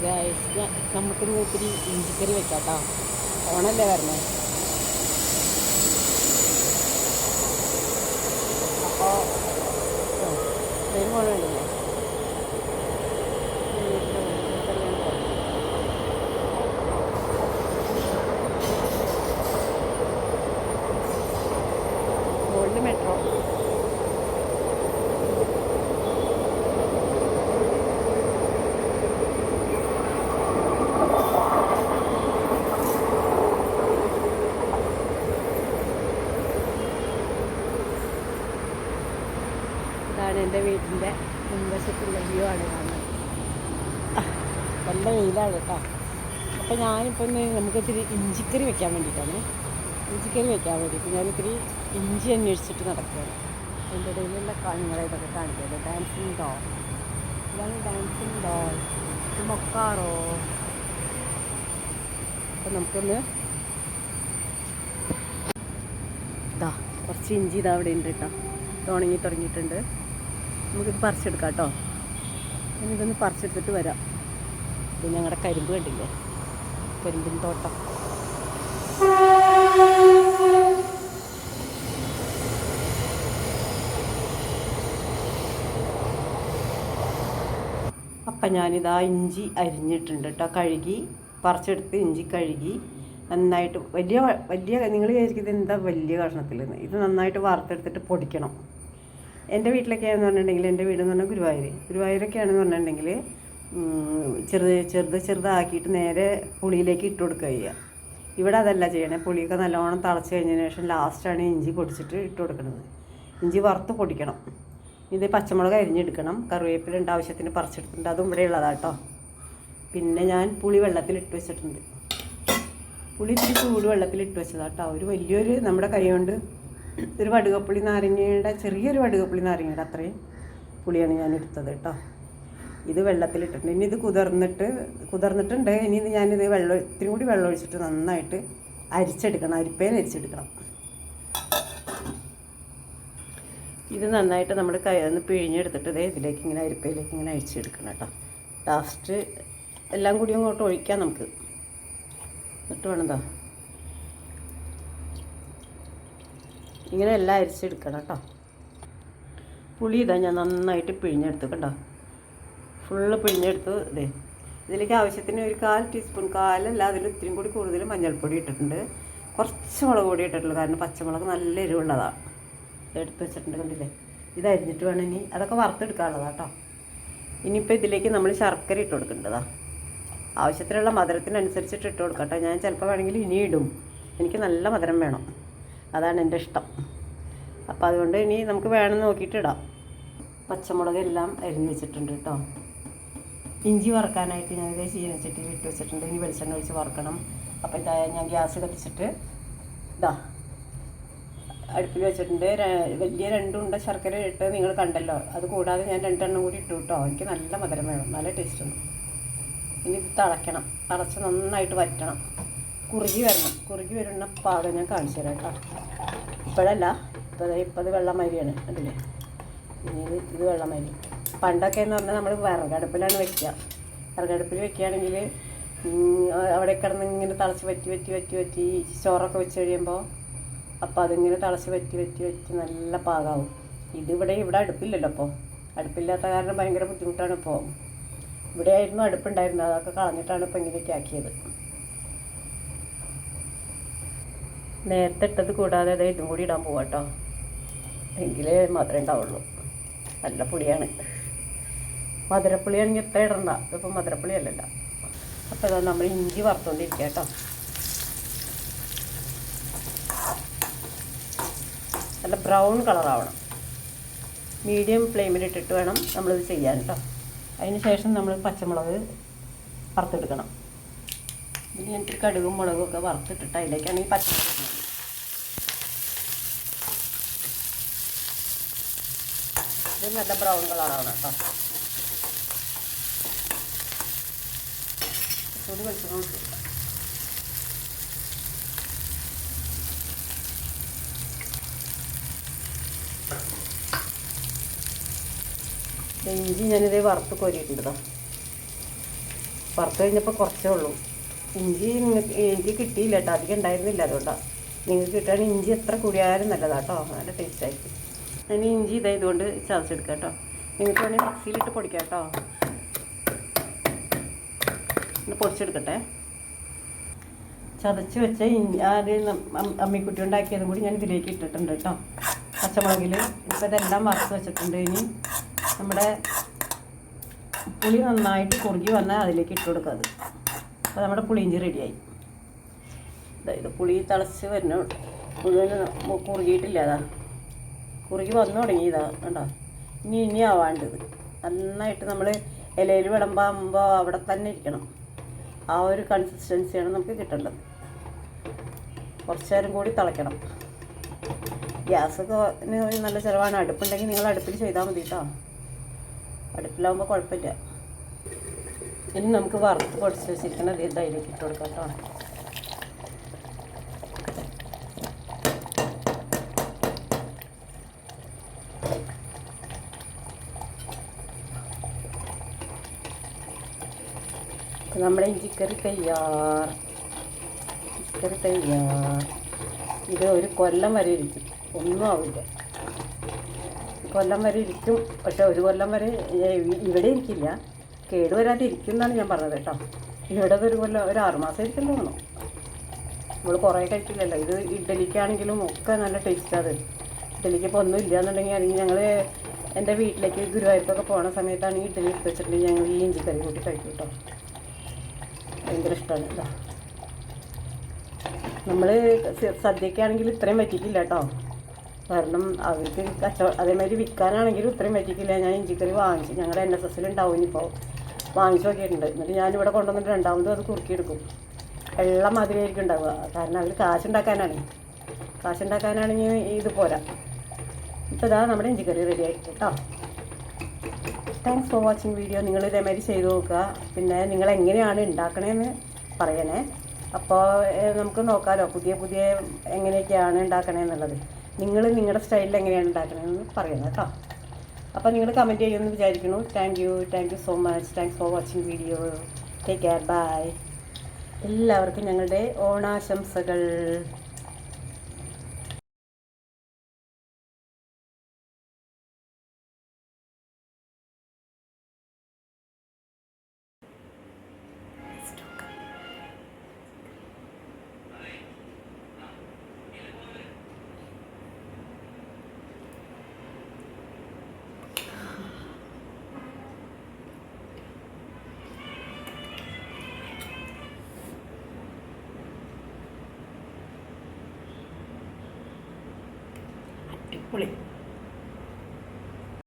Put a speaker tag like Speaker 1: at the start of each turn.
Speaker 1: Guys നമുക്കിന്ന് ഒത്തിരി ഇഞ്ചിക്കറി വെക്കാം കേട്ടോ ഓണല്ലേ വരണേ? അപ്പോൾ ട്രെയിൻ എന്റെ വീടിന്റെ മുൻവശത്തുള്ള വ്യൂ ആണ് കാണുന്നത്. നല്ല വെയിലാണ് കേട്ടോ. അപ്പോൾ ഞാനിപ്പോൾ ഇന്ന് നമുക്ക് ഇത്തിരി ഇഞ്ചിക്കറി വെക്കാൻ വേണ്ടിയിട്ടാണ്. ഇഞ്ചിക്കറി വെക്കാൻ വേണ്ടിയിട്ട് ഞാനിത്തിരി ഇഞ്ചി അന്വേഷിച്ചിട്ട് നടക്കുകയാണ്. എന്റെ ഇടയിലുള്ള കാര്യങ്ങളെ ഇതൊക്കെ കാണിക്കുന്നത്. ഡാൻസിങ് ഡോൾ ഇതാണ് ഡാൻസിങ് ഡോൾ മൊക്കാറോ? അപ്പം നമുക്കൊന്ന് ഇതാ കുറച്ച് ഇഞ്ചി ഇതാ അവിടെ ഉണ്ട് കേട്ടോ. ഇത് തുടങ്ങിയിട്ടുണ്ട്. നമുക്കിത് പറിച്ചെടുക്കാം കേട്ടോ. ഇതൊന്ന് പറിച്ചെടുത്തിട്ട് വരാം. ഇത് ഞങ്ങളുടെ കരിമ്പ് കണ്ടില്ലേ? കരിമ്പിൻ തോട്ടം. അപ്പം ഞാനിതാ ഇഞ്ചി അരിഞ്ഞിട്ടുണ്ട് കേട്ടോ. കഴുകി പറിച്ചെടുത്ത് ഇഞ്ചി കഴുകി നന്നായിട്ട് വലിയ വലിയ നിങ്ങൾ വിചാരിക്കുന്നത് എന്താ വലിയ കഷ്ണത്തിൽ ഇത് നന്നായിട്ട് വറുത്തെടുത്തിട്ട് പൊടിക്കണം. എന്റെ വീട്ടിലൊക്കെയാണെന്ന് പറഞ്ഞിട്ടുണ്ടെങ്കിൽ എന്റെ വീടെന്ന് പറഞ്ഞാൽ ഗുരുവായൂർ ഗുരുവായൂരൊക്കെയാണെന്ന് പറഞ്ഞിട്ടുണ്ടെങ്കിൽ ചെറുത് ചെറുത് ചെറുതാക്കിയിട്ട് നേരെ പുളിയിലേക്ക് ഇട്ട് കൊടുക്കുക ചെയ്യുക. ഇവിടെ അതല്ല ചെയ്യണേ. പുളിയൊക്കെ നല്ലോണം തിളച്ച് കഴിഞ്ഞതിന് ശേഷം ലാസ്റ്റാണ് ഇഞ്ചി പൊടിച്ചിട്ട് ഇട്ട് കൊടുക്കുന്നത് ഇഞ്ചി വറുത്ത് പൊടിക്കണം. ഇത് പച്ചമുളക് അരിഞ്ഞെടുക്കണം. കറിവേപ്പില ഉണ്ട് ആവശ്യത്തിന് പറിച്ചെടുത്തിട്ടുണ്ട്. അതും ഇവിടെ ഉള്ളതാട്ടോ പിന്നെ ഞാൻ പുളി വെള്ളത്തിൽ ഇട്ട് വെച്ചിട്ടുണ്ട്. പുളി ഇത്തിരി ചൂട് വെള്ളത്തിൽ ഇട്ട് വെച്ചതാട്ടോ ഒരു വലിയൊരു നമ്മുടെ കൈ കൊണ്ട് ഒരു വടുകപ്പുളി നാരങ്ങയുടെ ചെറിയൊരു വടുകപ്പുളി നാരങ്ങയുടെ അത്രയും പുളിയാണ് ഞാൻ എടുത്തത് കേട്ടോ. ഇത് വെള്ളത്തിലിട്ടിട്ടുണ്ട്. ഇനി ഇത് കുതിർന്നിട്ട് കുതിർന്നിട്ടുണ്ട്. ഇനി ഇത് ഞാനിത് വെള്ളം ഇത്തിരി കൂടി വെള്ളം ഒഴിച്ചിട്ട് നന്നായിട്ട് അരിച്ചെടുക്കണം. അരിപ്പേൻ അരിച്ചെടുക്കണം. ഇത് നന്നായിട്ട് നമ്മൾ കയ്യിൽ പിഴിഞ്ഞെടുത്തിട്ട് ഇതേ ഇതിലേക്ക് ഇങ്ങനെ അരിപ്പയിലേക്ക് ഇങ്ങനെ അഴിച്ചെടുക്കണം കേട്ടോ. ലാസ്റ്റ് എല്ലാം കൂടി അങ്ങോട്ട് ഒഴിക്കാം നമുക്ക്. എന്നിട്ട് വേണം എന്താ ഇങ്ങനെ എല്ലാം അരിച്ചെടുക്കണം കേട്ടോ. പുളി ഇതാ ഞാൻ നന്നായിട്ട് പിഴിഞ്ഞെടുത്തു കേട്ടോ. ഫുള്ള് പിഴിഞ്ഞെടുത്ത്. ഇതേ ഇതിലേക്ക് ആവശ്യത്തിന് ഒരു കാൽ ടീസ്പൂൺ കാലല്ല അതിൽ ഇത്തിരി കൂടി കൂടുതൽ മഞ്ഞൾപ്പൊടി ഇട്ടിട്ടുണ്ട്. കുറച്ച് മുളക് പൊടി ഇട്ടിട്ടുള്ളൂ കാരണം പച്ചമുളക് നല്ല എരിവുള്ളതാണ് എടുത്ത് വെച്ചിട്ടുണ്ട് കണ്ടില്ലേ? ഇത് അരിഞ്ഞിട്ട് വേണം ഇനി അതൊക്കെ വറുത്തെടുക്കാനുള്ളതാണ് കേട്ടോ. ഇനിയിപ്പോൾ ഇതിലേക്ക് നമ്മൾ ശർക്കര ഇട്ട് കൊടുക്കേണ്ടതാ ആവശ്യത്തിനുള്ള മധുരത്തിനനുസരിച്ചിട്ട് ഇട്ട് കൊടുക്കാം കേട്ടോ. ഞാൻ ചിലപ്പോൾ വേണമെങ്കിൽ ഇനി ഇടും. എനിക്ക് നല്ല മധുരം വേണം. അതാണ് എന്റെ ഇഷ്ടം. അപ്പോൾ അതുകൊണ്ട് ഇനി നമുക്ക് വേണമെന്ന് നോക്കിയിട്ട് ഇടാം പച്ചമുളക് എല്ലാം അരിഞ്ഞ് വെച്ചിട്ടുണ്ട് കേട്ടോ. ഇഞ്ചി വറക്കാനായിട്ട് ഞാൻ ഇത് ചീനച്ചട്ടിയിൽ ഇട്ട് വെച്ചിട്ടുണ്ട്. ഇനി വെളിച്ചെണ്ണ ഒഴിച്ച് വറക്കണം. അപ്പോൾ ഇതാ ഞാൻ ഗ്യാസ് കത്തിച്ചിട്ട് ഇതാ അടുപ്പിൽ വെച്ചിട്ടുണ്ട്. വലിയ രണ്ടുണ്ട ശർക്കര ഇട്ട് നിങ്ങൾ കണ്ടല്ലോ. അത് കൂടാതെ ഞാൻ രണ്ടെണ്ണം കൂടി ഇട്ടു കേട്ടോ. എനിക്ക് നല്ല മധുരം വേണം. നല്ല ടേസ്റ്റ് ഉണ്ട്. ഇനി ഇത് തിളയ്ക്കണം. തിളച്ച് നന്നായിട്ട് വറ്റണം. കുറുകി വരണം. കുറുകി വരുന്ന പാകം ഞാൻ കാണിച്ചു തരാം കേട്ടോ. ഇപ്പോഴല്ല ഇപ്പോൾ ഇപ്പം ഇത് വെള്ളമരിയാണ് അതിൽ ഇനി ഇത് ഇത് വെള്ളമരി. പണ്ടൊക്കെ എന്ന് പറഞ്ഞാൽ നമ്മൾ വിറകടുപ്പിലാണ് വെക്കുക. വിറകടുപ്പിൽ വെക്കുകയാണെങ്കിൽ അവിടെ കിടന്ന് ഇങ്ങനെ തിളച്ച് വറ്റി വറ്റി വറ്റി വറ്റി ചോറൊക്കെ വെച്ച് കഴിയുമ്പോൾ അപ്പോൾ അതിങ്ങനെ തിളച്ച് വറ്റി വറ്റി വറ്റി നല്ല പാകാവും. ഇതിവിടെ ഇവിടെ അടുപ്പില്ലല്ലോ അപ്പോൾ അടുപ്പില്ലാത്ത കാരണം ഭയങ്കര ബുദ്ധിമുട്ടാണ് ഇപ്പോൾ ഇവിടെ ആയിരുന്നു അടുപ്പുണ്ടായിരുന്നത്. അതൊക്കെ കളഞ്ഞിട്ടാണ് ഇപ്പോൾ ഇങ്ങനെയൊക്കെ ആക്കിയത്. നേരത്തെ ഇട്ടത് കൂടാതെ അതെ ഇതും കൂടി ഇടാൻ പോവാം കേട്ടോ എങ്കിലേ മാത്രമേ ഉണ്ടാവുള്ളൂ. നല്ല പുളിയാണ്. മധുരപ്പുളിയാണെങ്കിൽ എത്ര ഇടണ്ട. ഇതിപ്പോൾ മധുരപ്പുളി അല്ലല്ല. അപ്പോൾ ഇതാ നമ്മൾ ഇഞ്ചി വറുത്തോണ്ടിരിക്കുക കേട്ടോ നല്ല ബ്രൗൺ കളറാവണം. മീഡിയം ഫ്ലെയിമിൽ ഇട്ടിട്ട് വേണം നമ്മളിത് ചെയ്യാൻ കേട്ടോ അതിന് ശേഷം നമ്മൾ പച്ചമുളക് വറുത്തെടുക്കണം. ഇനി എനിക്ക് കടുകും മുളകും ഒക്കെ വറുത്തിട്ടിട്ട് അതിലേക്കാണ് ഈ പച്ചമുളക് ഇത് നല്ല ബ്രൗൺ കളറാണ് കേട്ടോ. ഇഞ്ചി ഞാനിത് വറുത്ത് കോരിയിട്ടുണ്ട് വറുത്ത് കഴിഞ്ഞപ്പോൾ കുറച്ചേ ഉള്ളൂ. ഇഞ്ചി നിങ്ങൾക്ക് എനിക്ക് കിട്ടിയില്ല കേട്ടോ. അധികം ഉണ്ടായിരുന്നില്ല അതുകൊണ്ടാണ് നിങ്ങൾക്ക് കിട്ടുകയാണെങ്കിൽ ഇഞ്ചി എത്ര കൂടിയാലും നല്ലതാണ് കേട്ടോ. നല്ല ടേസ്റ്റ് അതിന് ഇഞ്ചി ഇതായതുകൊണ്ട് ചതച്ചെടുക്കാം കേട്ടോ. നിങ്ങൾക്ക് വേണമെങ്കിൽ മിക്സിയിലിട്ട് പൊടിക്കാം കേട്ടോ. പൊടിച്ചെടുക്കട്ടെ. ചതച്ച് വെച്ച ഇഞ്ചി ആദ്യം അമ്മിക്കുട്ടി ഉണ്ടാക്കിയതും കൂടി ഞാൻ ഇതിലേക്ക് ഇട്ടിട്ടുണ്ട് കേട്ടോ. പച്ചമുളകിൽ ഇപ്പോൾ ഇതെല്ലാം വറുത്ത് വെച്ചിട്ടുണ്ട്. ഇനി നമ്മുടെ പുളി നന്നായിട്ട് കുറുകി വന്നാൽ അതിലേക്ക് ഇട്ട് കൊടുക്കുക അത്. അപ്പോൾ നമ്മുടെ പുളിയിഞ്ചി റെഡിയായി. അതായത് പുളി തിളച്ച് വരുന്ന മുഴുവൻ കുറുകിയിട്ടില്ല അതാ. കുറുകി വന്നു തുടങ്ങിയതാ കണ്ടോ? ഇനി ഇനി ആവാണ്ടത്. നന്നായിട്ട് നമ്മൾ ഇലയിൽ വിളമ്പാകുമ്പോൾ അവിടെ തന്നെ ഇരിക്കണം. ആ ഒരു കൺസിസ്റ്റൻസിയാണ് നമുക്ക് കിട്ടേണ്ടത്. കുറച്ച് നേരം കൂടി തിളയ്ക്കണം. ഗ്യാസൊക്കെ നല്ല ചിലവാണ്. അടുപ്പുണ്ടെങ്കിൽ നിങ്ങൾ അടുപ്പിൽ ചെയ്താൽ മതി കേട്ടോ അടുപ്പിലാവുമ്പോൾ കുഴപ്പമില്ല. ഇനി നമുക്ക് വറുത്ത് പൊടിച്ച് വെച്ചിരിക്കുന്നത് ഇത് അതിലേക്ക് ഇട്ട് കൊടുക്കാം കേട്ടോ നമ്മുടെ ഇഞ്ചിക്കറി തയ്യാർ. ഇഞ്ചിക്കറി തയ്യാർ. ഇത് ഒരു കൊല്ലം വരെ ഇരിക്കും. ഒന്നും ആവില്ല. കൊല്ലം വരെ ഇരിക്കും. പക്ഷെ ഒരു കൊല്ലം വരെ ഇവിടെ ഇരിക്കില്ല. കേടുവരാതെ ഇരിക്കും എന്നാണ് ഞാൻ പറഞ്ഞത് കേട്ടോ. ഇവിടെ ഒരു കൊല്ലം ഒരു ആറുമാസം ഇരിക്കും തോന്നുന്നു നമ്മൾ കുറേ കഴിക്കില്ലല്ലോ ഇത് ഇഡ്ഡലിക്കാണെങ്കിലും ഒക്കെ നല്ല ടേസ്റ്റാണ് ഇഡ്ഡലിക്ക് ഇപ്പോൾ ഒന്നും ഇല്ല എന്നുണ്ടെങ്കിൽ അല്ലെങ്കിൽ ഞങ്ങൾ എന്റെ വീട്ടിലേക്ക് ഗുരുവായൂർക്കൊക്കെ പോണ സമയത്താണ് ഇഡ്ഡലി എടുത്ത് വെച്ചിട്ടുണ്ടെങ്കിൽ ഞങ്ങൾ ഈ ഇഞ്ചിക്കറി കൂട്ടി കഴിക്കും കേട്ടോ. ഭയങ്കര ഇഷ്ടമാണ് കേട്ടോ നമ്മൾ സദ്യക്കാണെങ്കിൽ ഇത്രയും പറ്റിക്കില്ല കേട്ടോ കാരണം അവർക്ക് കച്ചവടം അതേമാതിരി വിൽക്കാനാണെങ്കിലും ഇത്രയും പറ്റിക്കില്ല ഞാൻ ഇഞ്ചിക്കറി വാങ്ങിച്ചു ഞങ്ങളുടെ എൻ എസ് എസ്സിൽ ഉണ്ടാവും ഇനിയിപ്പോൾ വാങ്ങിച്ചു നോക്കിയിട്ടുണ്ട്. എന്നിട്ട് ഞാനിവിടെ കൊണ്ടുവന്നിട്ട് രണ്ടാമതും അത് കുറുക്കിയെടുക്കും. വെള്ളം മാതിരിയായിരിക്കും ഉണ്ടാവുക. കാരണം അവർ കാശുണ്ടാക്കാനാണ്. കാശുണ്ടാക്കാനാണെങ്കിൽ ഇത് പോരാ. ഇപ്പോൾ ഇതാ നമ്മുടെ ഇഞ്ചിക്കറി റെഡി ആയിട്ട് കേട്ടോ താങ്ക്സ് ഫോർ വാച്ചിങ് വീഡിയോ നിങ്ങൾ ഇതേമാതിരി ചെയ്ത് നോക്കുക. പിന്നെ നിങ്ങൾ എങ്ങനെയാണ് ഉണ്ടാക്കണേന്ന് പറയണേ. അപ്പോൾ നമുക്ക് നോക്കാമല്ലോ പുതിയ പുതിയ എങ്ങനെയൊക്കെയാണ് ഉണ്ടാക്കണേന്നുള്ളത്. നിങ്ങൾ നിങ്ങളുടെ സ്റ്റൈലിൽ എങ്ങനെയാണ് ഉണ്ടാക്കണതെന്ന് പറയണം കേട്ടോ. അപ്പോൾ നിങ്ങൾ കമന്റ് ചെയ്യുമെന്ന് വിചാരിക്കുന്നു. Thank you thank you so much thanks for watching video take care bye എല്ലാവർക്കും ഞങ്ങളുടെ ഓണാശംസകൾ. 护理。